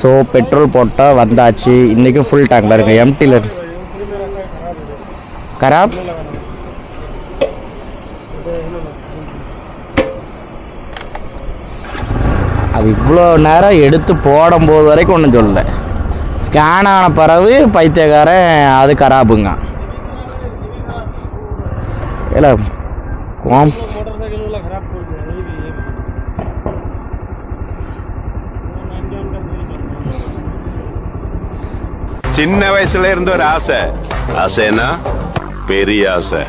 So petrol போட்டால் வந்தாச்சு. இன்றைக்கும் ஃபுல் டேங்கில் இருக்கு. எம்டியில் கராப்? அது இவ்வளோ நேரம் எடுத்து போடும்போது வரைக்கும் ஒன்றும் சொல்லலை. ஸ்கேன் ஆன பிறகு பைத்தியக்காரன் அது கராப்புங்க. இல்லை கோம் சின்ன வயசுல இருந்து ஒரு ஆசை. ஆசைன்னா பெரிய ஆசை.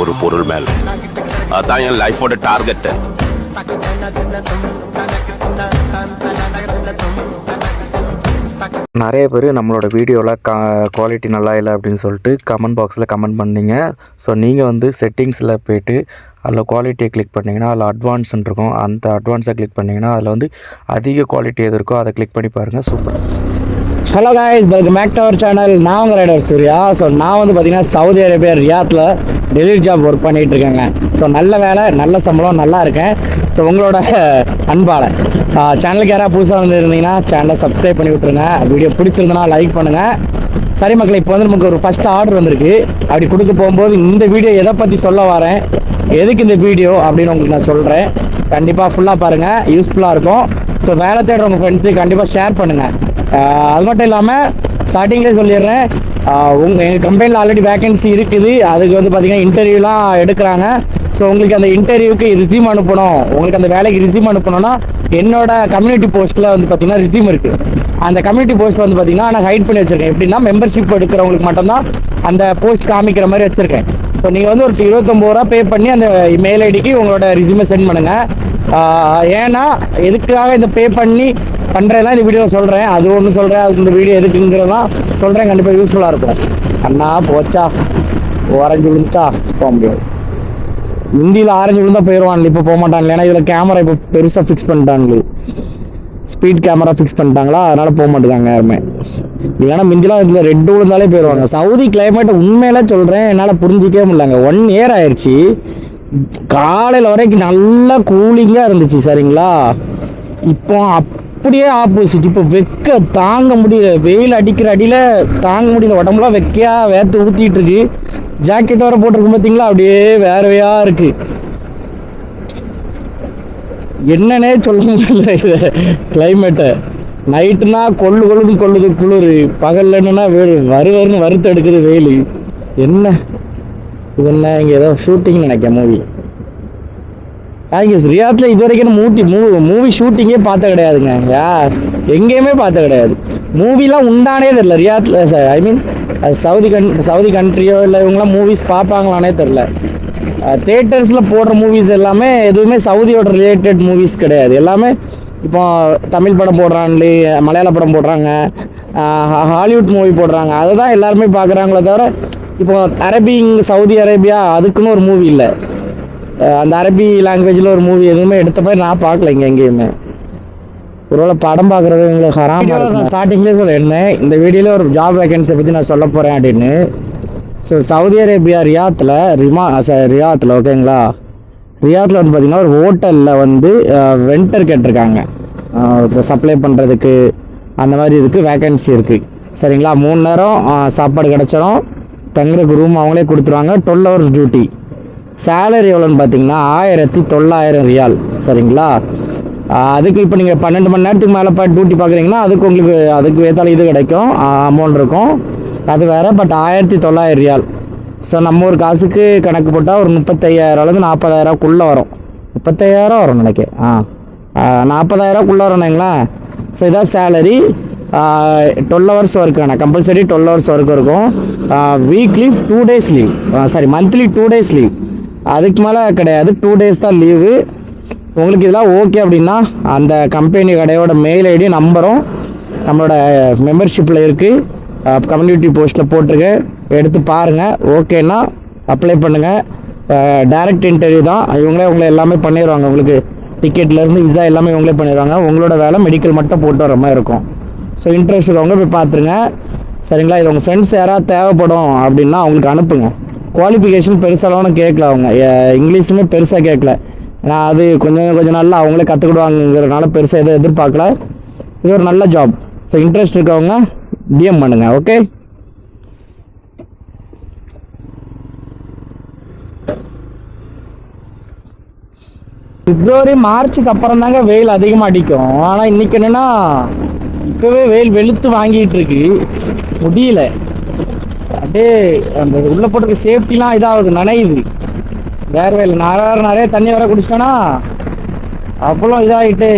ஒரு பொருள் மேல. அதான் என் லைஃபோட டார்கெட் நிறைய பேர் நம்மளோட வீடியோவில் க குவாலிட்டி நல்லா இல்லை அப்படின்னு சொல்லிட்டு கமெண்ட் பாக்ஸில் கமெண்ட் பண்ணீங்க. ஸோ நீங்கள் வந்து செட்டிங்ஸில் போய்ட்டு அதில் குவாலிட்டியை கிளிக் பண்ணிங்கன்னா அதில் அட்வான்ஸ்ன்னு இருக்கும். அந்த அட்வான்ஸை கிளிக் பண்ணிங்கன்னா அதில் வந்து அதிக குவாலிட்டி எது இருக்கோ அதை கிளிக் பண்ணி பாருங்கள் super hello guys welcome back to our channel நான் உங்கள் ரைடர் சூர்யா. ஸோ நான் வந்து பார்த்தீங்கன்னா சவுதி அரேபியா ரியாத்தில் டெலிவரி ஜாப் ஒர்க் பண்ணிகிட்டு இருக்கேங்க. ஸோ நல்ல வேலை நல்ல சம்பளம் நல்லா இருக்கேன். ஸோ உங்களோட அன்பால். சேனலுக்கு யாராவது புதுசாக வந்து இருந்தீங்கன்னா சேனலை சப்ஸ்கிரைப் பண்ணி விட்ருங்க வீடியோ பிடிச்சிருந்தனா லைக் பண்ணுங்கள் சரி மக்கள் இப்போ வந்து நமக்கு ஒரு ஃபஸ்ட் ஆர்டர் வந்திருக்கு. அப்படி கொடுக்க போகும்போது இந்த வீடியோ எதை பற்றி சொல்ல வரேன்? எதுக்கு இந்த வீடியோ அப்படின்னு உங்களுக்கு நான் சொல்கிறேன் கண்டிப்பாக ஃபுல்லாக பாருங்கள் யூஸ்ஃபுல்லாக இருக்கும். ஸோ வேலை தேடுறவங்க ஃப்ரெண்ட்ஸுக்கு கண்டிப்பாக ஷேர் பண்ணுங்கள் அது மட்டும் இல்லாமல் ஸ்டார்டிங்லேயே சொல்லிடுறேன். உங்கள் எங்கள் கம்பெனியில் ஆல்ரெடி வேகன்சி இருக்குது. அதுக்கு வந்து பார்த்தீங்கன்னா இன்டர்வியூலாம் எடுக்கிறாங்க. ஸோ உங்களுக்கு அந்த இன்டர்வியூக்கு ரிசியூம் அனுப்பணும். உங்களுக்கு அந்த வேலைக்கு ரிசியூம் அனுப்பணும்னா என்னோட கம்யூனிட்டி போஸ்ட்டில் வந்து பார்த்தீங்கன்னா ரிசியூம் இருக்குது அந்த கம்யூனிட்டி போஸ்ட் வந்து பார்த்தீங்கன்னா நான் ஹைட் பண்ணி வச்சுருக்கேன். எப்படின்னா மெம்பர்ஷிப் எடுக்கிறவங்களுக்கு மட்டும்தான் அந்த போஸ்ட் காமிக்கிற மாதிரி வச்சுருக்கேன். ஸோ நீங்கள் வந்து ஒரு இருபத்தொம்பது ரூபா பே பண்ணி அந்த மெயில் ஐடிக்கு உங்களோட ரிசியூமை சென்ட் பண்ணுங்கள் ஏன்னா எதுக்காக இந்த பே பண்ணி பண்ணுறதெல்லாம் இந்த வீடியோ சொல்கிறேன் அது ஒன்று சொல்கிறேன் அது இந்த வீடியோ எதுக்குங்கிறதெல்லாம் சொல்கிறேன் கண்டிப்பாக யூஸ்ஃபுல்லாக இருக்கும். அண்ணா போச்சா? ஓரஞ்சு விழுந்தா போக முடியாது. இந்தியில் ஆரஞ்சு விழுந்தா போயிடுவான் இப்போ போக மாட்டாங்களே ஏன்னா இதில் கேமரா இப்போ பெருசாக ஃபிக்ஸ் பண்ணிட்டாங்களே. ஸ்பீட் கேமரா ஃபிக்ஸ் பண்ணிட்டாங்களா? அதனால போக மாட்டேங்காங்க யாருமே. இல்லைன்னா மிந்திலாம் இதில் ரெட் விழுந்தாலே போயிடுவாங்க சவுதி கிளைமேட் உண்மையில சொல்கிறேன் என்னால் புரிஞ்சிக்கவே முடியலங்க. ஒன் இயர் ஆயிடுச்சு காலையில் வரைக்கும் நல்லா கூலிங்காக இருந்துச்சு சரிங்களா? இப்போ அப்படியே ஆப்போசிட் இப்போ வெக்க தாங்க முடியல. வெயில் அடிக்கிற அடியில் தாங்க முடியல. உடம்புலாம் வெக்கையாக வேர்த்து ஊற்றிட்டு இருக்கு ஜாக்கெட் வேறு போட்டிருக்கும் பார்த்தீங்களா அப்படியே வேறவையாக இருக்குது என்னன்னே சொல்ல முடியல இது. கிளைமேட்டை நைட்டுனா கொள்ளு கொள்ளுன்னு கொள்ளுது குளிர். பகல் என்னன்னா வெறு வரு வருன்னு வறுத்து எடுக்குது வெயில். என்ன இது என்ன இங்கே ஏதோ ஷூட்டிங் நினைக்க மூவி ஆகிஸ் ரியாத்தில் இது வரைக்கும் மூட்டி மூவி மூவி ஷூட்டிங்கே பார்த்த கிடையாதுங்க. யா எங்கேயுமே பார்த்த கிடையாது. மூவிலாம் உண்டானே தெரில ரியாத்தில் ஐ மீன் சவுதி கன் சவுதி கண்ட்ரியோ இல்லை இவங்களாம் மூவிஸ் பார்ப்பாங்களானே தெரில தேட்டர்ஸில் போடுற மூவிஸ் எல்லாமே எதுவுமே சவுதியோட ரிலேட்டட் மூவிஸ் கிடையாது. எல்லாமே இப்போ தமிழ் படம் போடுறாங்களே மலையாள படம் போடுறாங்க ஹாலிவுட் மூவி போடுறாங்க அதை தான் எல்லாருமே பார்க்குறாங்களே தவிர இப்போ அரபிங் சவுதி அரேபியா அதுக்குன்னு ஒரு மூவி இல்லை. அந்த அரபி லாங்குவேஜில் ஒரு மூவி எதுவுமே எடுத்த மாதிரி நான் பார்க்கல இங்கே எங்கேயுமே. ஒருவேளை படம் பார்க்குறது எங்களுக்கு ஹராமாக நான் ஸ்டார்டிங்லேயே சொல்லியிருந்தேன் இந்த வீடியோவில் ஒரு ஜாப் வேகன்சியை பற்றி நான் சொல்ல போகிறேன் அப்படின்னு. ஸோ சவுதி அரேபியா ரியாத்தில் ரிமா ச- ரியாத்தில் ஓகேங்களா? ரியாத்தில் வந்து பார்த்திங்கன்னா ஒரு ஹோட்டலில் வந்து வெண்டர் கேட்டிருக்காங்க. சப்ளை பண்ணுறதுக்கு அந்த மாதிரி இருக்குது வேகன்சி இருக்குது சரிங்களா? மூணு நேரம் சாப்பாடு கிடச்சிரும். தங்குறதுக்கு ரூம் அவங்களே கொடுத்துருவாங்க. டுவெல் ஹவர்ஸ் டியூட்டி சேலரி எவ்வளோன்னு பார்த்தீங்கன்னா ஆயிரத்தி தொள்ளாயிரம் ரியால் சரிங்களா? அதுக்கு இப்போ நீங்கள் பன்னெண்டு மணி நேரத்துக்கு மேலே பார்த்து டியூட்டி பார்க்குறீங்கன்னா அதுக்கு உங்களுக்கு அதுக்கு ஏற்றாலும் இது கிடைக்கும். அமௌண்ட் இருக்கும். அது வேறு பட் ஆயிரத்தி தொள்ளாயிரம் ரியால் ஸோ நம்ம ஒரு காசுக்கு கணக்கு போட்டால் ஒரு முப்பத்தையாயிரம் அளவுக்கு நாற்பதாயிரம்க்குள்ளே வரும். முப்பத்தையாயிரம் வரும் நினைக்க ஆ. நாற்பதாயிரம்க்குள்ளே வரணுங்களா ஸோ இதான் சேலரி டுவெல் ஹவர்ஸ் ஒர்க்கான கம்பல்சரி டுவெல் ஹவர்ஸ் ஒர்க் இருக்கும். Weekly two days leave sorry monthly two days leave அதுக்கு மேலே கிடையாது. டூ டேஸ் தான் லீவு உங்களுக்கு இதெல்லாம் ஓகே அப்படின்னா அந்த கம்பெனி கடையோட மெயில் ஐடி நம்பரும் நம்மளோட மெம்பர்ஷிப்பில் இருக்குது கம்யூனிட்டி போஸ்ட்டில் போட்டிருக்கு. எடுத்து பாருங்கள் ஓகேன்னா அப்ளை பண்ணுங்கள் டைரக்ட் இன்டர்வியூ தான். இவங்களே உங்களை எல்லாமே பண்ணிடுவாங்க உங்களுக்கு டிக்கெட்லேருந்து விசா எல்லாமே இவங்களே பண்ணிடுவாங்க உங்களோட வேலை மெடிக்கல் மட்டும் போட்டு வர மாதிரி இருக்கும். ஸோ இன்ட்ரெஸ்ட் இருக்கவங்க போய் பார்த்துருங்க. சரிங்களா? இது உங்கள் ஃப்ரெண்ட்ஸ் யாராவது தேவைப்படும் அப்படின்னா அவங்களுக்கு அனுப்புங்க. குவாலிஃபிகேஷன் பெருசாலாம் கேட்கல அவங்க. இங்கிலீஷுமே பெருசாக கேட்கல ஏன்னா அது கொஞ்சம் கொஞ்சம் நாளில் அவங்களே கற்றுக்கிடுவாங்கிறதுனால பெருசாக எதுவும் எதிர்பார்க்கல. இது ஒரு நல்ல ஜாப் ஸோ இன்ட்ரெஸ்ட் இருக்கவங்க டிஎம் பண்ணுங்கள் ஓகே பிப்ரவரி மார்ச்சுக்கு அப்புறம் தாங்க வெயில் அதிகமாக அடிக்கும். ஆனால் இன்னைக்கு என்னென்னா இப்போவே வெயில் வெளுத்து வாங்கிட்டு இருக்கு முடியல. அப்படியே அந்த உள்ள போட்டிருக்க சேஃப்டிலாம் இதாகுது நனையுது. வேற வேலை நாராக நிறைய தண்ணி வர குடிச்சிட்டோன்னா அவ்வளோ இதாகிட்டு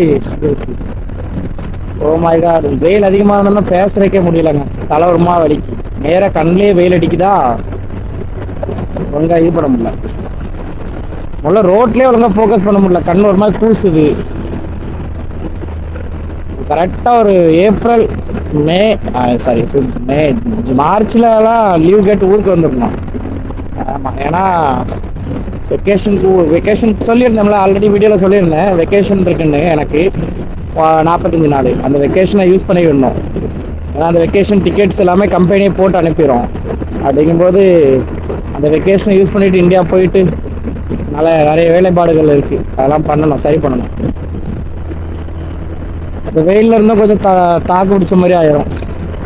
ஓ மை காட் வெயில் அதிகமாக இருந்தாலும் பேச வைக்க முடியலங்க. தலை வலிக்கு. நேராக கண்ணிலே வெயில் அடிக்குதா? ஒழுங்கா இது பண்ண முடியல. முதல்ல ரோட்லேயே ஒழுங்காக ஃபோக்கஸ் பண்ண முடியல. கண் ஒரு மாதிரி கூசுது. கரெக்டாக ஒரு ஏப்ரல் மே சாரி மே மார்ச்லலாம் லீவ் கேட்டு ஊருக்கு வந்துடணும் ஆமாம் ஏன்னா வெக்கேஷனுக்கு வெக்கேஷன் சொல்லியிருந்தேன்ல ஆல்ரெடி வீடியோவில் சொல்லியிருந்தேன் வெக்கேஷன் இருக்குன்னு எனக்கு நாற்பத்தஞ்சு நாள். அந்த வெக்கேஷனை யூஸ் பண்ணி விடணும். ஏன்னா அந்த வெக்கேஷன் டிக்கெட்ஸ் எல்லாமே கம்பெனியே போட்டு அனுப்பிடும் அப்படிங்கும்போது அந்த வெக்கேஷனை யூஸ் பண்ணிவிட்டு இந்தியா போயிட்டு நல்ல நிறைய வேலைப்பாடுகள் இருக்குது அதெல்லாம் பண்ணணும் சரி பண்ணணும். இப்போ வெயிலில் இருந்தால் கொஞ்சம் தா தாக்கு பிடிச்ச மாதிரி ஆயிரும்.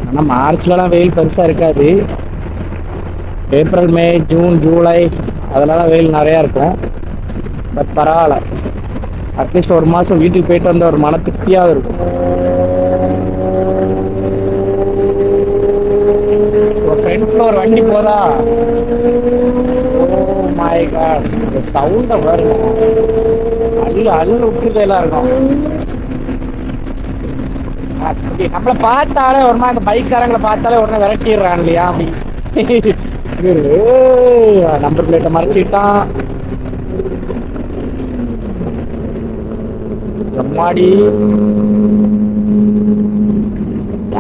ஆனால் மார்ச்லலாம் வெயில் பெருசாக இருக்காது. ஏப்ரல் மே ஜூன் ஜூலை அதெல்லாம் வெயில் நிறையா இருக்கும். பட் பரவாயில்ல. அட்லீஸ்ட் ஒரு மாதம் வீட்டுக்கு போயிட்டு வந்த ஒரு மன திருப்தியாக இருக்கும். ஃப்ரண்ட்ல ஒரு வண்டி போதா? ஓ மை காட் இந்த சவுண்டை பாருங்க. அள்ளு அள்ளு விட்டுதெல்லாம் இருக்கும் நம்மள பார்த்தாலே ஒரு மாதிரி அந்த பைக்காரங்களை பார்த்தாலே உடனே விரட்டிடுறான் இல்லையா? அப்படி. நம்பர் பிளேட்டை மறைச்சிட்டான் எம்மாடி?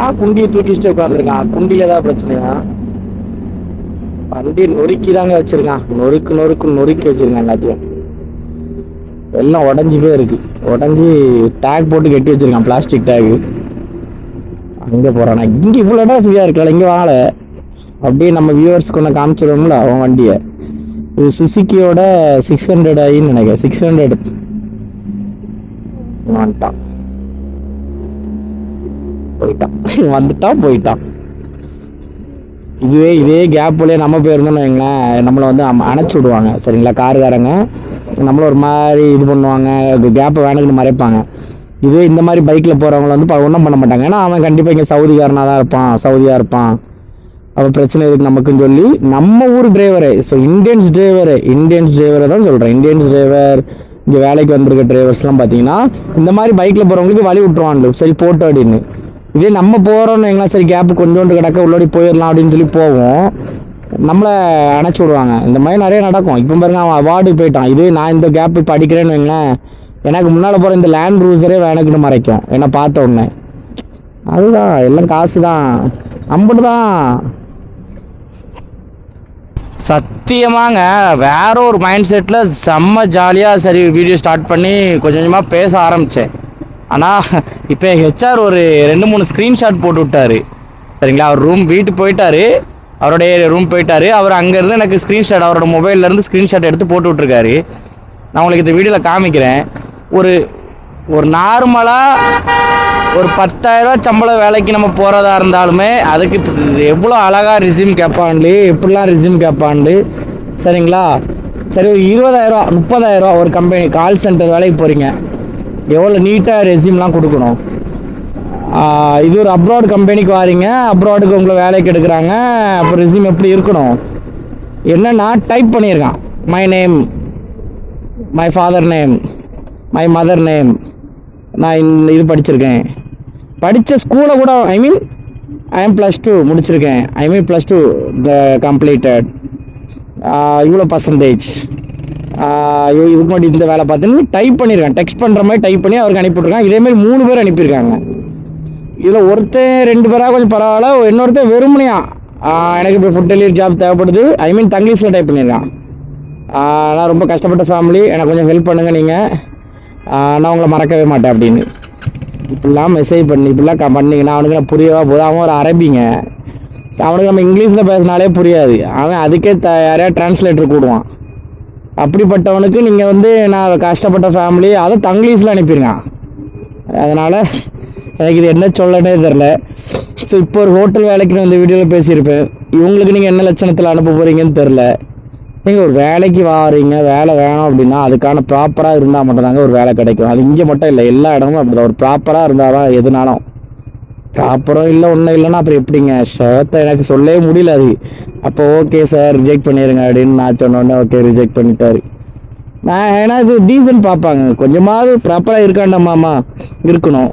ஏன் குண்டியை தூக்கிட்டு உட்காந்துருக்கான் குண்டியில ஏதாவது பிரச்சனையா? வண்டி நொறுக்கி தாங்க வச்சிருக்கான். நொறுக்கு நொறுக்கு நொறுக்கி வச்சிருக்கான் எல்லாத்தையும். எல்லாம் உடஞ்சி போயிருக்கு. உடஞ்சி டேக் போட்டு கட்டி வச்சிருக்கான் பிளாஸ்டிக் டேக் அங்கே போகிறானா இங்கே இவ்வளோ இடம் ஃப்ரீயாக இருக்கல இங்கே வாழ. அப்படியே நம்ம வியூவர்ஸ்க்கு ஒன்று காமிச்சிடுவோம்ல அவன் வண்டியை. இது சுசுக்கியோட சிக்ஸ் ஹண்ட்ரட் ஆயின்னு நினைக்கிறேன். சிக்ஸ் ஹண்ட்ரட் வந்துட்டான். போயிட்டான். வந்துட்டான் போயிட்டான். இதுவே இதே கேப்லேயே நம்ம போயிருந்தோம்னு வைங்களேன் நம்மளை வந்து அணைச்சி விடுவாங்க. சரிங்களா? காருக்காரங்க நம்மள ஒரு மாதிரி இது பண்ணுவாங்க. கேப்பை வேணுக்குன்னு மறைப்பாங்க. இதே இந்த மாதிரி பைக்கில் போகிறவங்கள வந்து ஒன்றும் பண்ண மாட்டாங்க. ஏன்னா அவன் கண்டிப்பாக இங்கே சவுதிக்காரனாக தான் இருப்பான். சவுதியாக இருப்பான். அவன் பிரச்சனை இருக்குது நமக்குன்னு சொல்லி நம்ம ஊர் driver so Indians driver Indians டிரைவரை தான் சொல்கிறேன் இந்தியன்ஸ் டிரைவர் இங்கே வேலைக்கு வந்திருக்க டிரைவர்ஸ்லாம் பார்த்தீங்கன்னா இந்த மாதிரி பைக்கில் போகிறவங்களுக்கு வழி விட்டுருவான்ல சரி போட்டோ அப்படின்னு. இதே நம்ம போகிறோம்னு எங்கன்னா சரி கேப்பு கொஞ்சோண்டு கிடக்க உள்ளோடி போயிடலாம் அப்படின்னு சொல்லி போவோம். நம்மளை அணைச்சி விடுவாங்க. இந்த மாதிரி நிறைய நடக்கும். இப்போ பாருங்க அவன் அவார்டு போயிட்டான். இதே நான் இந்த கேப் இப்போ அடிக்கிறேன்னு வைங்களேன் எனக்கு முன்னால் போகிற இந்த லேண்ட் க்ரூசரே வேணுக்குன்னு மறைக்கும். என்னை பார்த்த உடனே. அதுதான் எல்லாம் காசு தான் அம்பிட்டு தான் சத்தியமாங்க வேற ஒரு மைண்ட் செட்டில் செம்ம ஜாலியாக சரி வீடியோ ஸ்டார்ட் பண்ணி கொஞ்சம் கொஞ்சமாக பேச ஆரம்பித்தேன் ஆனால் இப்போ ஹெச்ஆர் ஒரு ரெண்டு மூணு ஸ்க்ரீன்ஷாட் போட்டு விட்டாரு. சரிங்களா? அவர் ரூம் வீட்டு போயிட்டாரு. அவருடைய ரூம் போயிட்டாரு. அவர் அங்கேருந்து எனக்கு ஸ்க்ரீன்ஷாட் அவரோட மொபைல்லேருந்து ஸ்க்ரீன்ஷாட் எடுத்து போட்டு விட்ருக்காரு நான் உங்களுக்கு இந்த வீடியோவில் காமிக்கிறேன். ஒரு ஒரு நார்மலாக ஒரு பத்தாயிரரூவா சம்பள வேலைக்கு நம்ம போகிறதா இருந்தாலுமே அதுக்கு எவ்வளோ அழகாக ரிசியூம் கேட்பான்லி எப்படிலாம் ரிசியூம் கேட்பான்லி சரிங்களா? சரி ஒரு இருபதாயிரரூவா முப்பதாயிரரூவா ஒரு கம்பெனி கால் சென்டர் வேலைக்கு போகிறீங்க எவ்வளோ நீட்டாக ரெசியூம்லாம் கொடுக்கணும். இது ஒரு அப்ராட் கம்பெனிக்கு வாரீங்க அப்ராடுக்கு உங்களை வேலைக்கு எடுக்கிறாங்க அப்போ ரெசியூம் எப்படி இருக்கணும்? என்னன்னா டைப் பண்ணியிருக்கான். My name my father name my mother name நான் இந்த இது படிச்சிருக்கேன். படித்த ஸ்கூலை கூட I mean I am plus two முடிச்சிருக்கேன். I mean plus two the completed இவ்வளோ பர்சன்டேஜ் இதுக்கு முன்னாடி இந்த வேலை பார்த்தீங்கன்னா டைப் பண்ணியிருக்கேன் டெக்ஸ்ட் பண்ணுற மாதிரி டைப் பண்ணி அவருக்கு அனுப்பிவிட்ருக்கான் இதேமாரி மூணு பேர் அனுப்பியிருக்காங்க. இதில் ஒருத்தன் ரெண்டு பேராக கொஞ்சம் பரவாயில்ல இன்னொருத்தன் வெறுமனையா. எனக்கு இப்போ ஃபுட் டெலிவரி ஜாப் தேவைப்படுது. ஐ மீன் தங்கிலீஷில் டைப் பண்ணியிருக்கான் நான் ரொம்ப கஷ்டப்பட்ட ஃபேமிலி எனக்கு கொஞ்சம் ஹெல்ப் பண்ணுங்கள் நீங்கள் நான் உங்களை மறக்கவே மாட்டேன் அப்படின்னு. இப்படிலாம் மெசேஜ் பண்ணி இப்படிலாம் க பண்ணிங்கன்னா அவனுக்கு நான் புரியவா போதும் அவன் ஒரு அரபிங்க. அவனுக்கு நம்ம இங்கிலீஷில் பேசினாலே புரியாது. அவன் அதுக்கே த யாரையா டிரான்ஸ்லேட்டர் கூடுவான். அப்படிப்பட்டவனுக்கு நீங்கள் வந்து நான் கஷ்டப்பட்ட ஃபேமிலி அதை தங்கிலீஷில் அனுப்பிடுங்க அதனால் எனக்கு இது என்ன சொல்லனே தெரில ஸோ இப்போ ஒரு ஹோட்டல் வேலைக்கு நான் இந்த வீடியோவில் பேசியிருப்பேன். இவங்களுக்கு நீங்கள் என்ன லட்சணத்தில் அனுப்ப போகிறீங்கன்னு தெரில நீங்கள் ஒரு வேலைக்கு வாரீங்க வேலை வேணும் அப்படின்னா அதுக்கான ப்ராப்பராக இருந்தால் மட்டும்தாங்க ஒரு வேலை கிடைக்கும். அது இங்கே மட்டும் இல்லை எல்லா இடமும் அப்படிதான். ஒரு ப்ராப்பராக இருந்தால் தான் எதுனாலும். ப்ராப்பரும் இல்லை ஒன்றும் இல்லைன்னா அப்புறம் எப்படிங்க? ஷர்த்தை எனக்கு சொல்லவே முடியல அது. அப்போ ஓகே சார் ரிஜெக்ட் பண்ணிடுங்க அப்படின்னு நான் சொன்னோடனே ஓகே ரிஜெக்ட் பண்ணிட்டாரு. நான் ஏன்னா இது டீசன்ட் பார்ப்பாங்க. கொஞ்சமாவது ப்ராப்பராக இருக்காண்டமாமா இருக்கணும்.